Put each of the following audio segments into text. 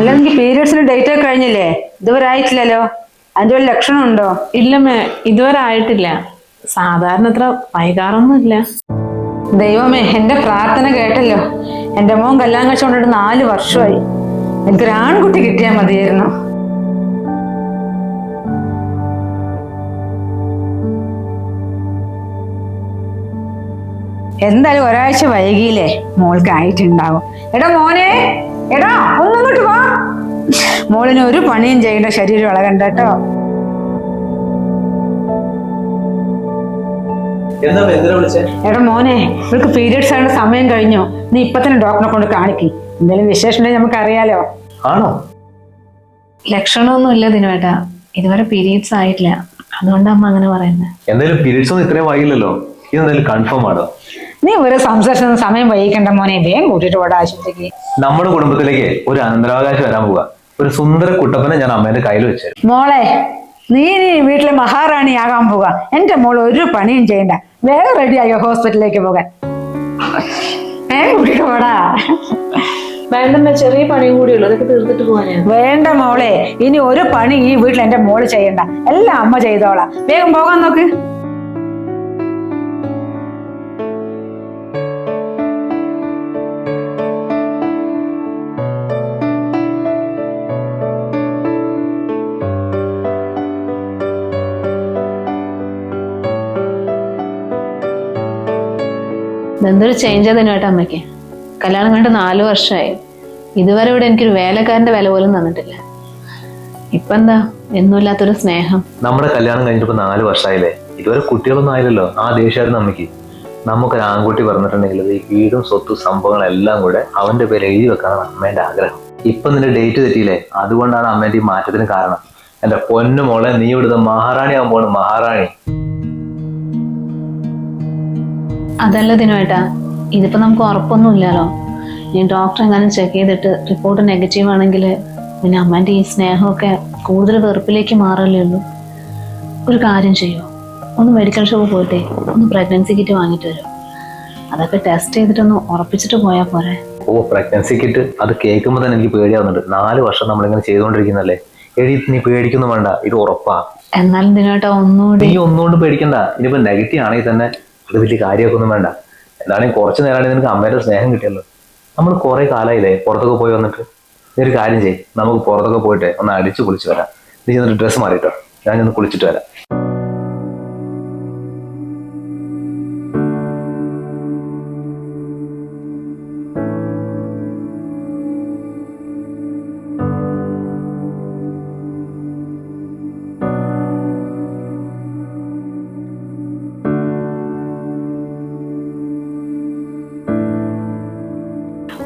അല്ല പീരീഡ്സിന് പീരിയഡ്സിന് ഡേറ്റ് ഒക്കെ കഴിഞ്ഞില്ലേ? ഇതുവരെ ആയിട്ടില്ലല്ലോ. അതിന്റെ ഒരു ലക്ഷണം ഉണ്ടോ? ഇല്ലമ്മേ ഇതുവരെ ആയിട്ടില്ല. സാധാരണ അത്ര വൈകാറൊന്നുമില്ല ദൈവമേ എന്റെ പ്രാർത്ഥന കേട്ടല്ലോ. എന്റെ മോൻ കല്യാണം കഴിച്ചുകൊണ്ടിട്ട് നാല് വർഷമായി. എനിക്കൊരു ആൺകുട്ടി കിട്ടിയാൽ മതിയായിരുന്നു. എന്തായാലും ഒരാഴ്ച വൈകിയില്ലേ? മോൾക്ക് ആയിട്ടുണ്ടാവും എടാ മോനെ! എടാ ഒന്നിങ്ങോട്ട് വാ. മോളിന് ഒരു പണിയും ചെയ്യേണ്ട ശരീരം ഇളകണ്ട കേട്ടോ. എന്താ എന്തിനാ വിളിച്ചേ? എടാ മോനെ ഇവൾക്ക് പീരിയഡ്സ് ആയ സമയം കഴിഞ്ഞു? നീ ഇപ്പൊ തന്നെ ഡോക്ടറെ കൊണ്ട് കാണിക്കി. എന്തെങ്കിലും വിശേഷം ഉണ്ടെങ്കിൽ നമുക്ക് അറിയാലോ. ആണോ? ലക്ഷണമൊന്നും ഇല്ല ദിനുവേട്ടാ. ഇതുവരെ പീരീഡ്സ് ആയിട്ടില്ല. അതുകൊണ്ടാ അമ്മ അങ്ങനെ പറയുന്നത് എന്തായാലും പീരീഡ്സ് ഒന്നും ഇത്രയും വൈകില്ലല്ലോ ഇതെന്തായാലും കൺഫേം ആണോ? നീ ഒരു സംസാരിച്ച സമയം വൈകിക്കണ്ട മോനെ. വേഗം കൂട്ടിട്ട് പോടാ ആശുപത്രിക്ക്. നമ്മുടെ കുടുംബത്തിലേക്ക് ഒരു അനന്തരാവകാശം വരാൻ പോവുക ഒരു സുന്ദര കുട്ടപ്പനെ ഞാൻ അമ്മേന്റെ കയ്യിൽ വെച്ചു മോളെ നീ നീ വീട്ടിലെ മഹാറാണി ആകാൻ പോക എന്റെ മോൾ ഒരു പണിയും ചെയ്യണ്ട. വേഗം റെഡിയായോ ഹോസ്പിറ്റലിലേക്ക് പോകാൻ. വേഗം കൂട്ടിട്ട് പോടാ. വേണ്ടമ്മ ചെറിയ പണിയും കൂടിയുള്ളൂ അതൊക്കെ തീർത്തിട്ട് ഞാൻ വേണ്ട മോളെ. ഇനി ഒരു പണി ഈ വീട്ടിൽ എന്റെ മോൾ ചെയ്യണ്ട. എല്ലാം അമ്മ ചെയ്തോളാം. വേഗം പോകാൻ നോക്ക്. ഇതെന്തൊരു ചേഞ്ച് ദിനുവേട്ടാ അമ്മയ്ക്ക്. കല്യാണം കണ്ട് നാല് വർഷമായി. ഇതുവരെ ഇവിടെ എനിക്കൊരു വേലക്കാരന്റെ വില പോലും തന്നിട്ടില്ല. ഇപ്പൊ എന്താ? എന്നുമില്ലാത്തൊരു സ്നേഹം. നമ്മുടെ കല്യാണം കഴിഞ്ഞിട്ട് നാല് വർഷമായില്ലേ ഇതുവരെ കുട്ടികളൊന്നും ആയില്ലല്ലോ? ആ ദേഷ്യമായിരുന്നു അമ്മയ്ക്ക്. നമുക്കൊരു ആൺകുട്ടി പറഞ്ഞിട്ടുണ്ടെങ്കിൽ ഈ വീടും സ്വത്തും സംഭവങ്ങളെല്ലാം കൂടെ അവന്റെ പേര് എഴുതി വെക്കാനാണ് അമ്മേന്റെ ആഗ്രഹം. ഇപ്പൊ നിന്റെ ഡേറ്റ് തെറ്റിയില്ലേ? അതുകൊണ്ടാണ് അമ്മേന്റെ ഈ മാറ്റത്തിന് കാരണം. എന്റെ പൊന്നു മോളെ നീ ഇവിടുത്തെ മഹാറാണി ആകുമ്പോൾ മഹാറാണി. അതല്ല ദിനുവേട്ടാ ഇതിപ്പോ നമുക്ക് ഉറപ്പൊന്നുമില്ലല്ലോ. ഇനി ഡോക്ടർ എങ്ങാനും ചെക്ക് ചെയ്തിട്ട് റിപ്പോർട്ട് നെഗറ്റീവ് ആണെങ്കിൽ പിന്നെ അമ്മേന്റെ ഈ സ്നേഹമൊക്കെ കൂടുതൽ വെറുപ്പിലേക്ക് മാറല്ലേ ഉള്ളൂ. ഒരു കാര്യം ചെയ്യോ? ഒന്ന് മെഡിക്കൽ ഷോപ്പ് പോയിട്ടേ ഒന്ന് പ്രഗ്നൻസി കിറ്റ് വാങ്ങിട്ട് വരും. അതൊക്കെ ടെസ്റ്റ് ചെയ്തിട്ടൊന്ന് ഉറപ്പിച്ചിട്ട് പോയാൽ പോരെ. ഓ പ്രഗ്നൻസി കിറ്റ് അത് കേൾക്കുമ്പോൾ തന്നെ എനിക്ക് പേടിയാവുന്നുണ്ട്. നാല് വർഷം നമ്മളിങ്ങനെ ചെയ്തുകൊണ്ടിരിക്കുന്നല്ലേ എടി നീ പേടിക്കൊന്നും വേണ്ട. ഇത് ഉറപ്പാ. എന്നാലും ഇതിനായിട്ട് ഒന്നുകൂടി നീ ഒന്നുകൊണ്ടും പേടിക്കണ്ട. ഇനിയിപ്പോ നെഗറ്റീവ് ആണെങ്കിൽ തന്നെ അത് വലിയ കാര്യമൊക്കെ ഒന്നും വേണ്ട. എന്താണെങ്കിൽ കുറച്ച് നേരമാണെങ്കിൽ നിനക്ക് അമ്മയുടെ സ്നേഹം കിട്ടിയല്ലോ നമ്മൾ കുറെ കാലമായില്ലേ പുറത്തൊക്കെ പോയി വന്നിട്ട്? നീ ഒരു കാര്യം ചെയ്യ്. നമുക്ക് പുറത്തൊക്കെ പോയിട്ട് ഒന്ന് അടിച്ചു കുളിച്ച് വരാം. നീ ചെന്നിട്ട് ഡ്രസ്സ് മാറിയിട്ടോ. ഞാൻ ഒന്ന് കുളിച്ചിട്ട് വരാം.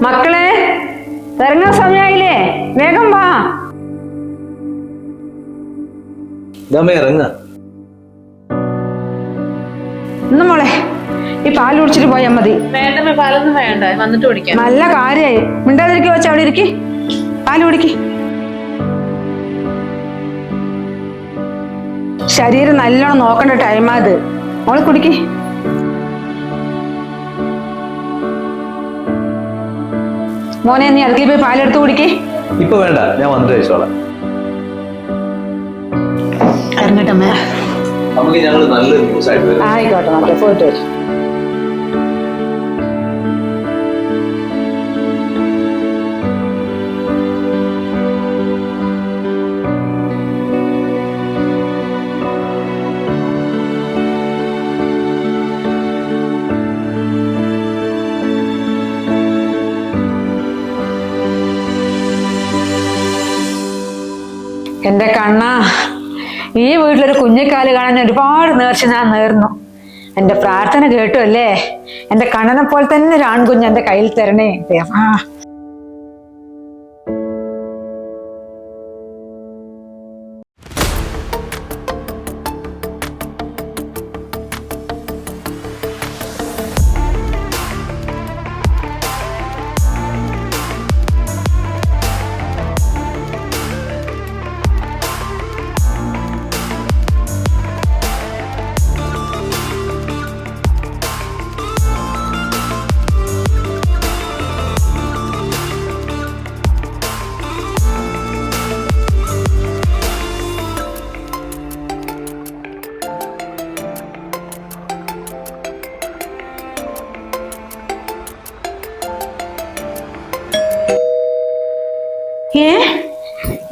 മക്കളെ ഇറങ്ങാൻ സമയായില്ലേ? വേഗം വാ. ഇതമ്മ ഇറങ്ങ. ഇന്ന് മോളെ ഈ പാൽ കുടിച്ചിട്ട് പോയാ മതി. പാലൊന്നും വേണ്ട. വന്നിട്ട് കുടിക്കാം. നല്ല കാര്യായി. മിണ്ടാതിരിക്കുക വെച്ച അവിടെ ഇരിക്കി. പാൽ കുടിക്ക്. ശരീരം നല്ലോണം നോക്കണ്ട ടൈമാ അത് മോളെ കുടിക്ക്. മോനെ നീ അടുക്കളയിൽ പോയി പാലെടുത്ത് കുടിക്കേ. ഇപ്പൊ വേണ്ട ഞാൻ വന്നിട്ട് കഴിച്ചോളാം. ഇറങ്ങട്ടെ നമുക്ക് ഞങ്ങൾ നല്ല ആയിക്കോട്ടെ പോയിട്ട് വരും. എന്റെ കണ്ണ ഈ വീട്ടിലൊരു കുഞ്ഞിക്കാൽ കാണാൻ ഒരുപാട് നേർച്ച ഞാൻ നേർന്നു. എന്റെ പ്രാർത്ഥന കേട്ടു അല്ലേ? എന്റെ കണ്ണനെ പോലെ തന്നെ ഒരു ആൺകുഞ്ഞ് എന്റെ കയ്യിൽ തരണേ. ദേവാ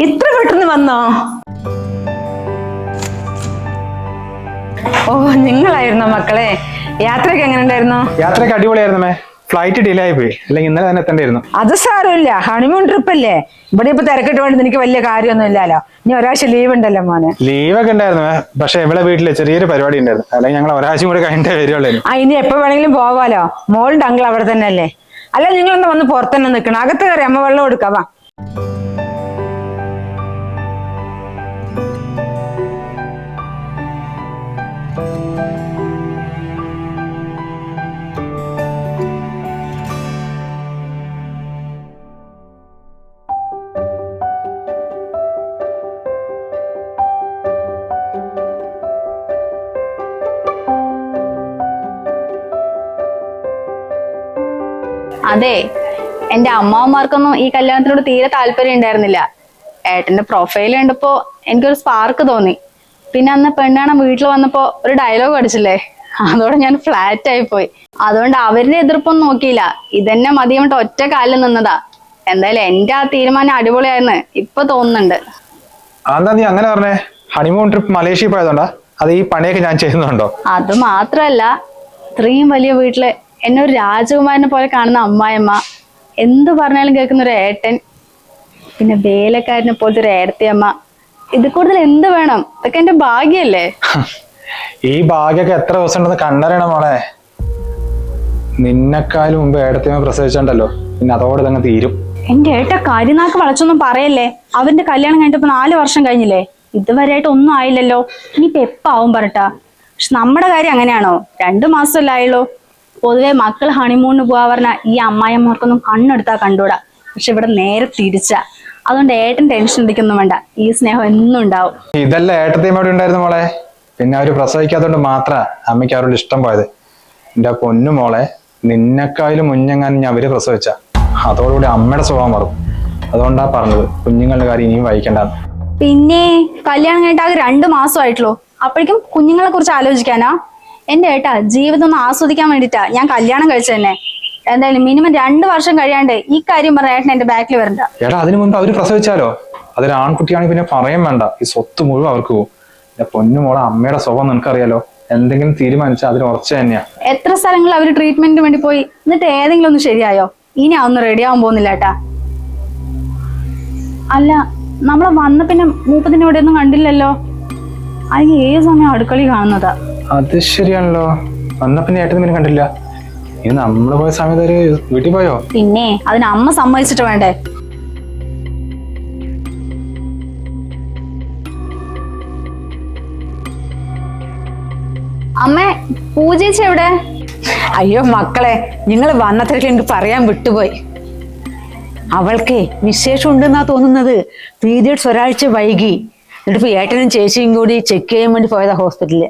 വന്നോ? ഓ നിങ്ങളായിരുന്നോ മക്കളെ? യാത്രയൊക്കെ എങ്ങനെ ഉണ്ടായിരുന്നു? യാത്രയൊക്കെ അടിപൊളിയായിരുന്നു മേ. ഫ്ലൈറ്റ് ഡിലേ ആയി പോയി അല്ലെങ്കിൽ ഇന്നലെ തന്നെ എത്തേണ്ടിയിരുന്നു. അത് സാരമില്ല. ഹണിമൂൺ ട്രിപ്പ് അല്ലേ? ഇവിടെ ഇപ്പൊ തിരക്കിട്ട് വേണ്ടി എനിക്ക് വലിയ കാര്യമൊന്നും ഇല്ലല്ലോ. ഇനി ഒരാഴ്ച ലീവ് ഉണ്ടല്ലോ മോനെ. ലീവൊക്കെ ഉണ്ടായിരുന്നു പക്ഷെ ഇവിടെ വീട്ടിൽ ചെറിയൊരു പരിപാടി ഉണ്ടായിരുന്നു. അല്ലെങ്കിൽ ഞങ്ങൾ ഒരാഴ്ച കൂടി കഴിഞ്ഞിട്ടേ വരുവുള്ളൂ ആ ഇനി എപ്പോ വേണമെങ്കിലും പോവാലോ? മോളുടെ അങ്കിൾ അവിടെ തന്നെ അല്ലേ അല്ല നിങ്ങളൊന്ന് വന്ന് പുറത്തന്നെ നിൽക്കണം. അകത്ത് കയറി അമ്മ വെള്ളം കൊടുക്കാം വാ. അതെ എന്റെ അമ്മാവന്മാർക്കൊന്നും ഈ കല്യാണത്തിനോട് തീരെ താല്പര്യം ഉണ്ടായിരുന്നില്ല. ഏട്ടന്റെ പ്രൊഫൈൽ കണ്ടപ്പോ എനിക്കൊരു സ്പാർക്ക് തോന്നി. പിന്നെ അന്ന് പെണ്ണാണ് വീട്ടിൽ വന്നപ്പോ ഒരു ഡയലോഗ് അടിച്ചില്ലേ? അതോടെ ഞാൻ ഫ്ലാറ്റ് ആയി പോയി. അതുകൊണ്ട് അവരുടെ എതിർപ്പൊന്നും നോക്കിയില്ല. ഇതന്നെ മതിയമിട്ട് ഒറ്റ കാലിൽ നിന്നതാ. എന്തായാലും എന്റെ ആ തീരുമാനം അടിപൊളിയായെന്ന് ഇപ്പൊ തോന്നുന്നുണ്ട്. അതെന്താ നീ അങ്ങനെ പറഞ്ഞേ? ഹണിമൂൺ ട്രിപ്പ് മലേഷ്യ പോയതുകൊണ്ടാ? അത് ഈ പണിയൊക്കെ ഞാൻ ചെയ്യുന്നുണ്ടോ? അത് മാത്രല്ല ഇത്രയും വലിയ വീട്ടിൽ എന്നെ ഒരു രാജകുമാരനെ പോലെ കാണുന്ന അമ്മായിയമ്മ എന്ത് പറഞ്ഞാലും കേൾക്കുന്ന ഒരു ഏട്ടൻ പിന്നെ വേലക്കാരനെ പോലത്തെ ഒരു ഏടത്തിയമ്മ. ഇത് കൂടുതൽ എന്ത് വേണം? ഇതൊക്കെ എന്റെ ഭാഗ്യല്ലേ? ഈ ഭാഗ്യൊക്കെ എത്ര ദിവസം ഉണ്ടെന്ന് കണ്ടറിയണം മോളെ. നിന്നെക്കാളും മുമ്പ് ഏടത്തിയമ്മ പ്രസവിച്ചോ പിന്നെ അതോടെ തന്നെ തീരും. എന്റെ ഏട്ട കരിനാക്ക് വളച്ചൊന്നും പറയല്ലേ? അവന്റെ കല്യാണം കഴിഞ്ഞിട്ട് നാല് വർഷം കഴിഞ്ഞില്ലേ? ഇതുവരെയായിട്ട് ഒന്നും ആയില്ലല്ലോ. ഇനിയിപ്പോ എപ്പാവും പറട്ടാ പക്ഷെ നമ്മുടെ കാര്യം അങ്ങനെയാണോ? രണ്ടു മാസമല്ലേ ആയുള്ളൂ. പൊതുവെ മക്കൾ ഹണിമൂണിന് പോവാ പറഞ്ഞാൽ ഈ അമ്മായിമാർക്കൊന്നും കണ്ണെടുത്താ കണ്ടൂടാ പക്ഷെ ഇവിടെ നേരെ തിരിച്ച. അതുകൊണ്ട് ഏട്ടൻ ടെൻഷൻ അടിക്കൊന്നും വേണ്ട. ഈ സ്നേഹം എന്നും ഉണ്ടാവും. ഇതല്ല ഏട്ടത്തെയും അവിടെ ഉണ്ടായിരുന്നു മോളെ? പിന്നെ അവർ പ്രസവിക്കാത്തോണ്ട് മാത്ര അമ്മയ്ക്ക് അവരോട് ഇഷ്ടം പോയത്. എന്റെ പൊന്നു മോളെ നിന്നെക്കായാലും മുന്നെങ്ങാനും ഞാൻ അവർ പ്രസവിച്ച. അതോടുകൂടി അമ്മയുടെ സ്വഭാവം മാറും. അതുകൊണ്ടാ പറഞ്ഞത്. കുഞ്ഞുങ്ങളുടെ കാര്യം ഇനിയും വഹിക്കേണ്ടെന്ന്. പിന്നെ കല്യാണം കഴിഞ്ഞിട്ട് ആകെ രണ്ടു മാസമായിട്ടുള്ളൂ. അപ്പോഴേക്കും കുഞ്ഞുങ്ങളെ കുറിച്ച് ആലോചിക്കാനാ? എന്റെ ഏട്ടാ ജീവിതം ഒന്ന് ആസ്വദിക്കാൻ വേണ്ടിട്ടാ ഞാൻ കല്യാണം കഴിച്ചു തന്നെ എന്തായാലും മിനിമം രണ്ടു വർഷം കഴിയാണ്ട് ഈ കാര്യം പറഞ്ഞ ഏട്ടൻ എന്റെ ബാക്കിൽ വരണ്ട. എടാ അതിനു മുമ്പ് അവർ പ്രസവിച്ചാലോ? അതൊരു ആൺകുട്ടിയാണെങ്കിൽ പിന്നെ പറയാൻ വേണ്ട. ഈ സ്വത്ത് മുഴുവൻ അവർക്ക് പോകും എന്റെ പൊന്നു മോളെ അമ്മയുടെ സ്വഭാവം നിനക്കറിയാലോ? എന്തെങ്കിലും തീരുമാനിച്ചാൽ അതിന് ഉറച്ച തന്നെയാ. എത്ര സ്ഥലങ്ങളിൽ അവർ ട്രീറ്റ്മെന്റിന് വേണ്ടി പോയി? എന്നിട്ട് ഏതെങ്കിലും ഒന്ന് ശരിയായോ? ഇനി അതൊന്നും റെഡി ആവാൻ പോകുന്നില്ല ഏട്ടാ. അല്ല നമ്മളെ വന്ന പിന്നെ മൂപ്പത്തിനോടെ ഒന്നും കണ്ടില്ലല്ലോ. അതിന് ഏത് സമയം അടുക്കളി കാണുന്നതാ? അത് ശരിയാണല്ലോ. വന്ന പിന്നെ ഏട്ടൻ പിന്നെ കണ്ടില്ല. ഇനി നമ്മൾ പോയ സമയത്ത് ഒരു വീട്ടിൽ പോയോ? പിന്നെ അതിന് അമ്മ സമ്മതിച്ചിട്ട് വേണ്ടേ? അമ്മേ പൂജേച്ചി എവിടെ? അയ്യോ മക്കളെ നിങ്ങൾ വന്ന തിരക്കിൽ എനിക്ക് പറയാൻ വിട്ടുപോയി. അവൾക്ക് വിശേഷം ഉണ്ടെന്നാ തോന്നുന്നത്. പീരിയഡ്സ് ഒരാഴ്ച വൈകി. എന്നിട്ട് ഇപ്പൊ ഏട്ടനും ചേച്ചിയും കൂടി ചെക്ക് ചെയ്യാൻ വേണ്ടി പോയതാ ഹോസ്പിറ്റലിൽ